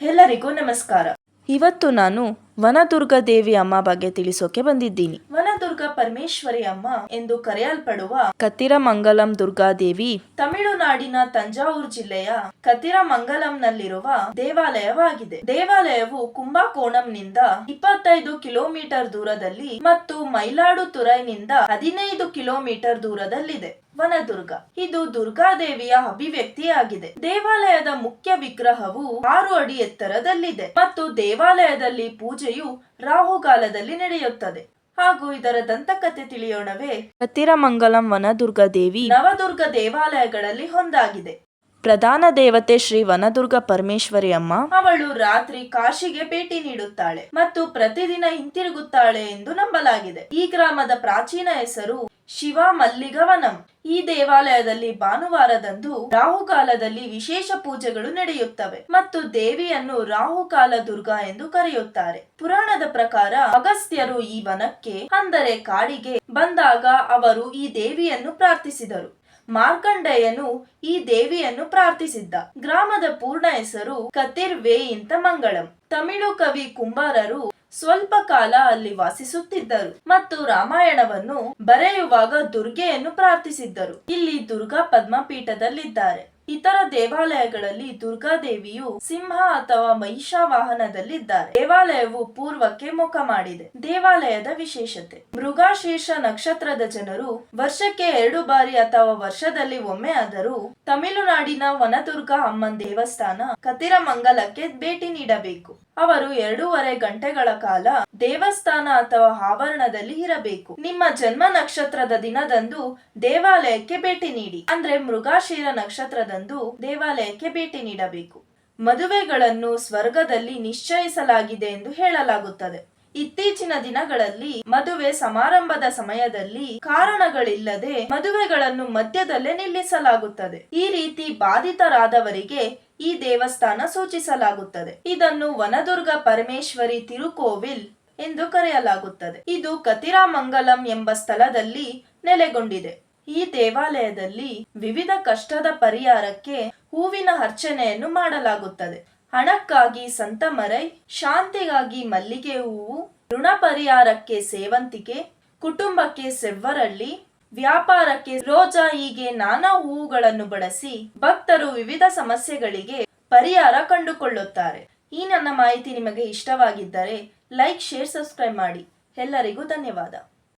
ಎಲ್ಲರಿಗೂ ನಮಸ್ಕಾರ. ಇವತ್ತು ನಾನು ವನದುರ್ಗ ದೇವಿ ಅಮ್ಮ ಬಗ್ಗೆ ತಿಳಿಸೋಕೆ ಬಂದಿದ್ದೀನಿ. ವನದುರ್ಗ ಪರಮೇಶ್ವರಿ ಅಮ್ಮ ಎಂದು ಕರೆಯಲ್ಪಡುವ ಕತ್ತಿರಮಂಗಲಂ ದುರ್ಗಾದೇವಿ ತಮಿಳುನಾಡಿನ ತಂಜಾವೂರು ಜಿಲ್ಲೆಯ ಕತಿರಮಂಗಲಂನಲ್ಲಿರುವ ದೇವಾಲಯವಾಗಿದೆ. ದೇವಾಲಯವು ಕುಂಭಕೋಣಂನಿಂದ ಇಪ್ಪತ್ತೈದು ಕಿಲೋಮೀಟರ್ ದೂರದಲ್ಲಿ ಮತ್ತು ಮೈಲಾಡುತುರೈನಿಂದ ಹದಿನೈದು ಕಿಲೋಮೀಟರ್ ದೂರದಲ್ಲಿದೆ. ವನದುರ್ಗ. ಇದು ದುರ್ಗಾದೇವಿಯ ಅಭಿವ್ಯಕ್ತಿಯಾಗಿದೆ. ದೇವಾಲಯದ ಮುಖ್ಯ ವಿಗ್ರಹವು ಆರು ಅಡಿ ಎತ್ತರದಲ್ಲಿದೆ ಮತ್ತು ದೇವಾಲಯದಲ್ಲಿ ಪೂಜೆಯು ರಾಹುಗಾಲದಲ್ಲಿ ನಡೆಯುತ್ತದೆ. ಹಾಗೂ ಇದರ ದಂತಕತೆ ತಿಳಿಯೋಣವೇ ಹತ್ತಿರಮಂಗಲಂ ವನದುರ್ಗ ದೇವಿ ನವದುರ್ಗ ದೇವಾಲಯಗಳಲ್ಲಿ ಒಂದಾಗಿದೆ. ಪ್ರಧಾನ ದೇವತೆ ಶ್ರೀ ವನದುರ್ಗ ಪರಮೇಶ್ವರಿ ಅಮ್ಮ ಅವಳು ರಾತ್ರಿ ಕಾಶಿಗೆ ಭೇಟಿ ನೀಡುತ್ತಾಳೆ ಮತ್ತು ಪ್ರತಿದಿನ ಹಿಂತಿರುಗುತ್ತಾಳೆ ಎಂದು ನಂಬಲಾಗಿದೆ. ಈ ಗ್ರಾಮದ ಪ್ರಾಚೀನ ಹೆಸರು ಶಿವ ಮಲ್ಲಿಗವನಂ. ಈ ದೇವಾಲಯದಲ್ಲಿ ಭಾನುವಾರದಂದು ರಾಹುಕಾಲದಲ್ಲಿ ವಿಶೇಷ ಪೂಜೆಗಳು ನಡೆಯುತ್ತವೆ ಮತ್ತು ದೇವಿಯನ್ನು ರಾಹುಕಾಲ ದುರ್ಗಾ ಎಂದು ಕರೆಯುತ್ತಾರೆ. ಪುರಾಣದ ಪ್ರಕಾರ ಅಗಸ್ತ್ಯರು ಈ ವನಕ್ಕೆ, ಅಂದರೆ ಕಾಡಿಗೆ, ಬಂದಾಗ ಅವರು ಈ ದೇವಿಯನ್ನು ಪ್ರಾರ್ಥಿಸಿದರು. ಮಾರ್ಕಂಡೇಯನು ಈ ದೇವಿಯನ್ನು ಪ್ರಾರ್ಥಿಸಿದ್ದ. ಗ್ರಾಮದ ಪೂರ್ಣ ಹೆಸರು ಕತಿರ್ ಇಂತ ಮಂಗಳಂ. ತಮಿಳು ಕವಿ ಕುಂಬಾರರು ಸ್ವಲ್ಪ ಕಾಲ ಅಲ್ಲಿ ವಾಸಿಸುತ್ತಿದ್ದರು ಮತ್ತು ರಾಮಾಯಣವನ್ನು ಬರೆಯುವಾಗ ದುರ್ಗೆಯನ್ನು ಪ್ರಾರ್ಥಿಸಿದ್ದರು. ಇಲ್ಲಿ ದುರ್ಗಾ ಪದ್ಮಪೀಠದಲ್ಲಿದ್ದಾರೆ. ಇತರ ದೇವಾಲಯಗಳಲ್ಲಿ ದುರ್ಗಾದೇವಿಯು ಸಿಂಹ ಅಥವಾ ಮಹಿಷ ವಾಹನದಲ್ಲಿದ್ದಾರೆ. ದೇವಾಲಯವು ಪೂರ್ವಕ್ಕೆ ಮುಖ ಮಾಡಿದೆ. ದೇವಾಲಯದ ವಿಶೇಷತೆ. ಮೃಗಾಶೀರ್ಷ ನಕ್ಷತ್ರದ ಜನರು ವರ್ಷಕ್ಕೆ ಎರಡು ಬಾರಿ ಅಥವಾ ವರ್ಷದಲ್ಲಿ ಒಮ್ಮೆ ಆದರೂ ತಮಿಳುನಾಡಿನ ವನದುರ್ಗ ಅಮ್ಮನ್ ದೇವಸ್ಥಾನ ಕತಿರಮಂಗಲಕ್ಕೆ ಭೇಟಿ ನೀಡಬೇಕು. ಅವರು ಎರಡೂವರೆ ಗಂಟೆಗಳ ಕಾಲ ದೇವಸ್ಥಾನ ಅಥವಾ ಆವರಣದಲ್ಲಿ ಇರಬೇಕು. ನಿಮ್ಮ ಜನ್ಮ ನಕ್ಷತ್ರದ ದಿನದಂದು ದೇವಾಲಯಕ್ಕೆ ಭೇಟಿ ನೀಡಿ. ಅಂದ್ರೆ ಮೃಗಶಿರ ನಕ್ಷತ್ರದಂದು ದೇವಾಲಯಕ್ಕೆ ಭೇಟಿ ನೀಡಬೇಕು. ಮದುವೆಗಳನ್ನು ಸ್ವರ್ಗದಲ್ಲಿ ನಿಶ್ಚಯಿಸಲಾಗಿದೆ ಎಂದು ಹೇಳಲಾಗುತ್ತದೆ. ಇತ್ತೀಚಿನ ದಿನಗಳಲ್ಲಿ ಮದುವೆ ಸಮಾರಂಭದ ಸಮಯದಲ್ಲಿ ಕಾರಣಗಳಿಲ್ಲದೆ ಮದುವೆಗಳನ್ನು ಮಧ್ಯದಲ್ಲೇ ನಿಲ್ಲಿಸಲಾಗುತ್ತದೆ. ಈ ರೀತಿ ಬಾಧಿತರಾದವರಿಗೆ ಈ ದೇವಸ್ಥಾನ ಸೂಚಿಸಲಾಗುತ್ತದೆ. ಇದನ್ನು ವನದುರ್ಗ ಪರಮೇಶ್ವರಿ ತಿರುಕೋವಿಲ್ ಎಂದು ಕರೆಯಲಾಗುತ್ತದೆ. ಇದು ಕತಿರಾಮಂಗಲಂ ಎಂಬ ಸ್ಥಳದಲ್ಲಿ ನೆಲೆಗೊಂಡಿದೆ. ಈ ದೇವಾಲಯದಲ್ಲಿ ವಿವಿಧ ಕಷ್ಟದ ಪರಿಹಾರಕ್ಕೆ ಹೂವಿನ ಅರ್ಚನೆಯನ್ನು ಮಾಡಲಾಗುತ್ತದೆ. ಹಣಕ್ಕಾಗಿ ಸಂತಮರೈ ಶಾಂತಿಗಾಗಿ ಮಲ್ಲಿಗೆ ಹೂವು, ಋಣ ಪರಿಹಾರಕ್ಕೆ ಸೇವಂತಿಗೆ, ಕುಟುಂಬಕ್ಕೆ ಸೆವ್ವರಳ್ಳಿ, ವ್ಯಾಪಾರಕ್ಕೆ ರೋಜಾ ಹೀಗೆ ನಾನಾ ಹೂವುಗಳನ್ನು ಬಳಸಿ ಭಕ್ತರು ವಿವಿಧ ಸಮಸ್ಯೆಗಳಿಗೆ ಪರಿಹಾರ ಕಂಡುಕೊಳ್ಳುತ್ತಾರೆ. ಈ ನನ್ನ ಮಾಹಿತಿ ನಿಮಗೆ ಇಷ್ಟವಾಗಿದ್ದರೆ ಲೈಕ್, ಶೇರ್, ಸಬ್ಸ್ಕ್ರೈಬ್ ಮಾಡಿ. ಎಲ್ಲರಿಗೂ ಧನ್ಯವಾದ.